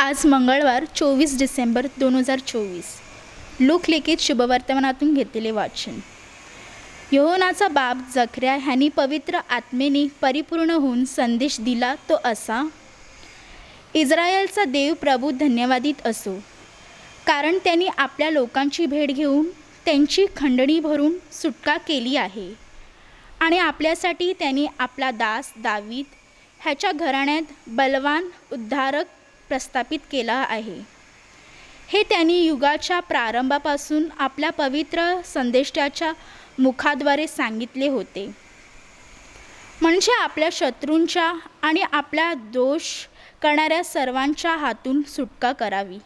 आज मंगळवार चोवीस डिसेंबर दोन हजार चोवीस. लोकलेखित शुभवर्तमानातून घेतलेले वाचन. यहोनाचा बाप जखऱ्या ह्यांनी पवित्र आत्मेने परिपूर्ण होऊन संदेश दिला तो असा इस्रायलचा देव प्रभू धन्यवादित असो. कारण त्यांनी आपल्या लोकांची भेट घेऊन त्यांची खंडणी भरून सुटका केली आहे. आणि आपल्यासाठी त्यांनी आपला दास दावीत ह्याच्या घराण्यात बलवान उद्धारक प्रस्थापित केला आहे. हे त्यांनी युगाच्या प्रारंभापासून आपल्या पवित्र संदेष्टाच्या मुखाद्वारे सांगितले होते. म्हणजे आपल्या शत्रूंच्या आणि आपल्या दोष करणाऱ्या सर्वांच्या हातून सुटका करावी.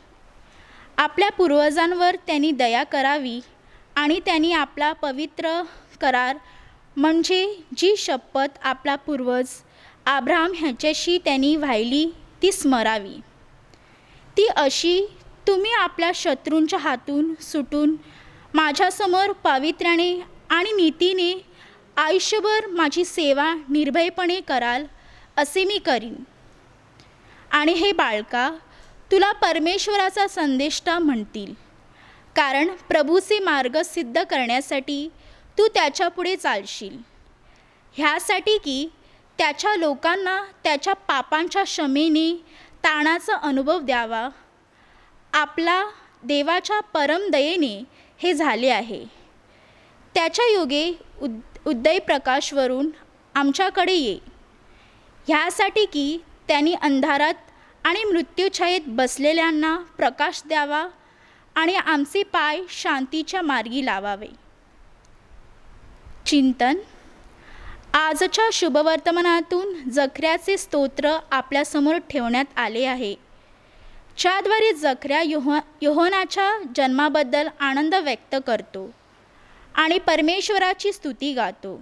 आपल्या पूर्वजांवर त्यांनी दया करावी आणि त्यांनी आपला पवित्र करार म्हणजे जी शपथ आपला पूर्वज आब्राम ह्याच्याशी त्यांनी वाहिली ती स्मरावी. ती अशी तुम्ही आपल्या शत्रूंच्या हातून सुटून माझ्यासमोर पावित्र्याने आणि नीतीने आयुष्यभर माझी सेवा निर्भयपणे कराल असे मी करीन. आणि हे बाळका तुला परमेश्वराचा संदेष्टा म्हणतील. कारण प्रभूचे मार्ग सिद्ध करण्यासाठी तू त्याच्यापुढे चालशील. ह्यासाठी की त्याच्या लोकांना त्याच्या पापांच्या क्षमेने ताणाचा अनुभव द्यावा. आपला देवाच्या परमदयेने हे झाले आहे. त्याच्या योगे उद उदय प्रकाशवरून आमच्याकडे ये. ह्यासाठी की त्यांनी अंधारात आणि मृत्यूछायेत बसलेल्यांना प्रकाश द्यावा आणि आमचे पाय शांतीच्या मार्गी लावावे. चिंतन आजच्या शुभवर्तमानातून जखऱ्याचे स्तोत्र आपल्यासमोर ठेवण्यात आले आहे. ज्याद्वारे जखऱ्या योह योहनाच्या जन्माबद्दल आनंद व्यक्त करतो आणि परमेश्वराची स्तुती गातो.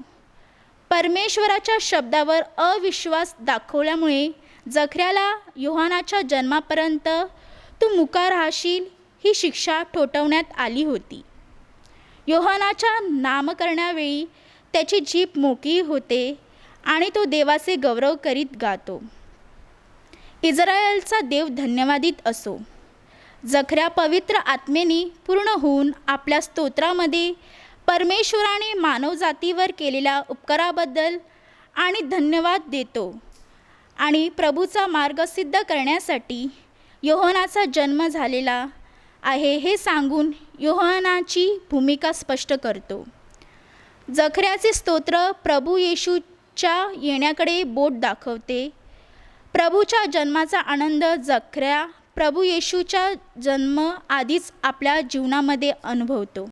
परमेश्वराच्या शब्दावर अविश्वास दाखवल्यामुळे जखऱ्याला योहानाच्या जन्मापर्यंत तू मुका राहशील ही शिक्षा ठोठवण्यात आली होती. योहानाच्या नामकरणावेळी त्याची जीभ मोकळी होते आणि तो देवाचे गौरव करीत गातो. इस्रायलचा देव धन्यवादित असो. जखऱ्या पवित्र आत्मेने पूर्ण होऊन आपल्या स्तोत्रामध्ये परमेश्वराने मानवजातीवर केलेल्या उपकाराबद्दल आणि धन्यवाद देतो आणि प्रभूचा मार्ग सिद्ध करण्यासाठी योहनाचा जन्म झालेला आहे हे सांगून योहनाची भूमिका स्पष्ट करतो. जखऱ्याचे स्तोत्र प्रभू येशूच्या येण्याकडे बोट दाखवते. प्रभूच्या जन्माचा आनंद जखऱ्या प्रभू येशूच्या जन्म आधीच आपल्या जीवनामध्ये अनुभवतो.